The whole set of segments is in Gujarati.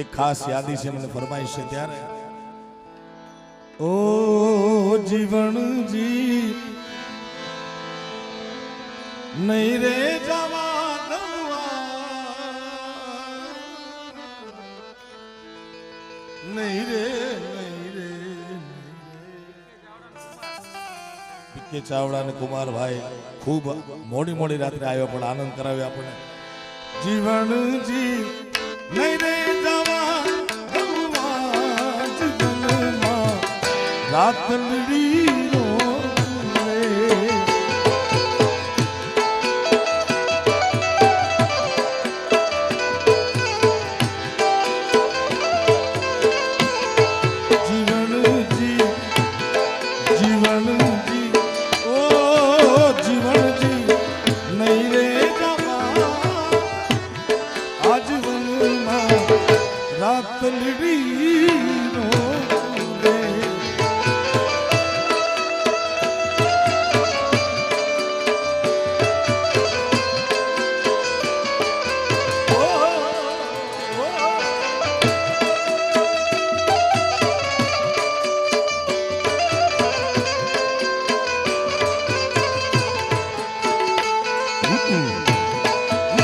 એક ખાસ યાદી છે, મને ફરમાઈશ છે ત્યારે. ઓ જીવનજી નહીં રે જવાન નહીં રે નહીં રે પીકે ચાવડા અને ખૂબ મોડી મોડી રાત્રે આવ્યો પણ આનંદ કરાવ્યો આપણને. જીવનજી નહીં રે જવા રાતડી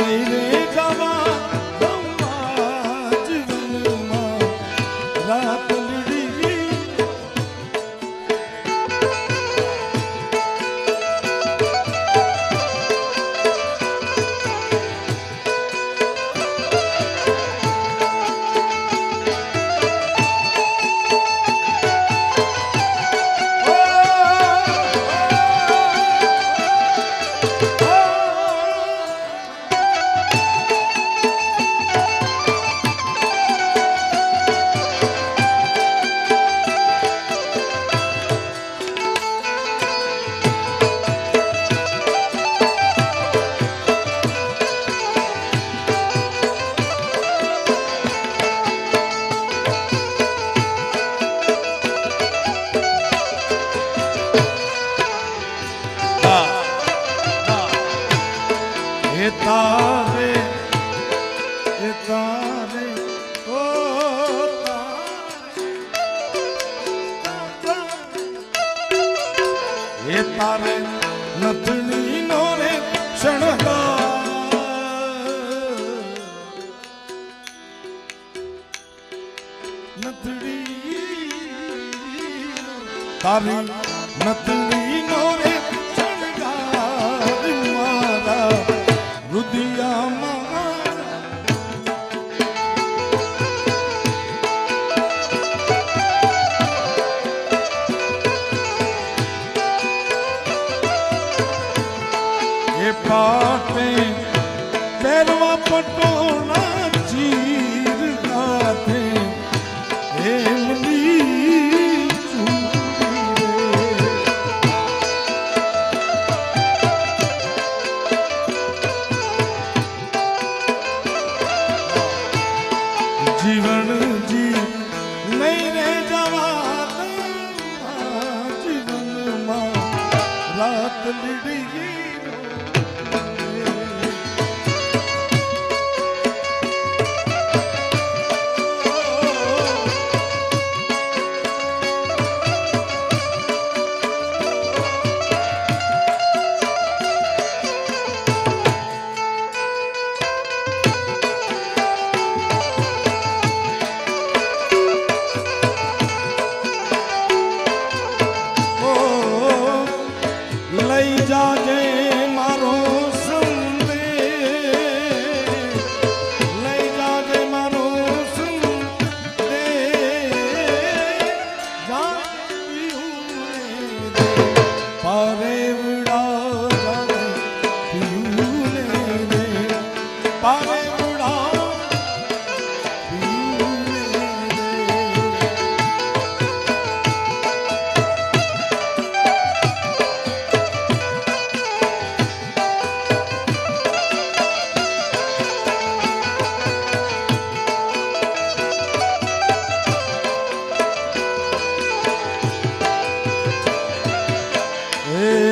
જીવનજી નથણી તારી નથણી નો રે જીવનજી નહીં રે જવા જીવનમાં રાત લીડી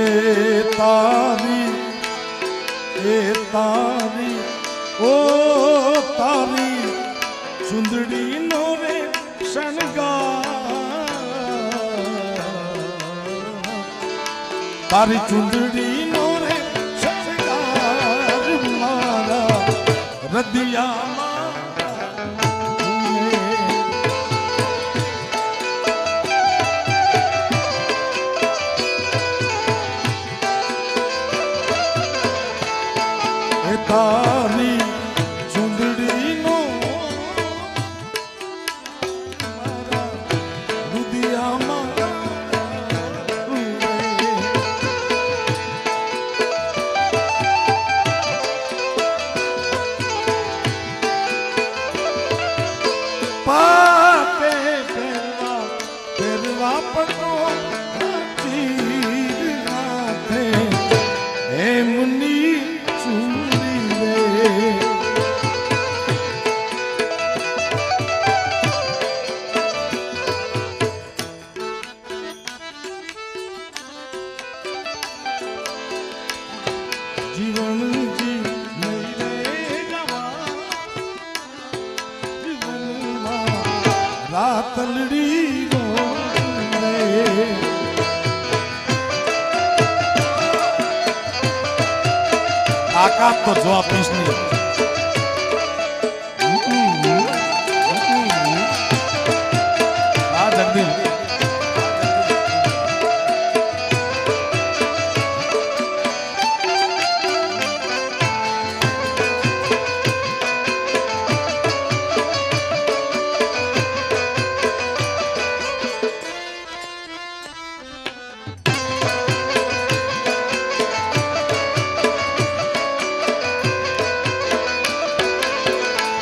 તારી એ તારી ઓ તારી સુંદડી નો રે શણગાર તારી ચુંદડી નો રે શણગાર મારા રદિયા તારી ચુંદડીનો મારા ઉરે. પાપે પહેરવા પહેરવા પટો રાતલડી નો આકાશ તો જો આપીશ નહીં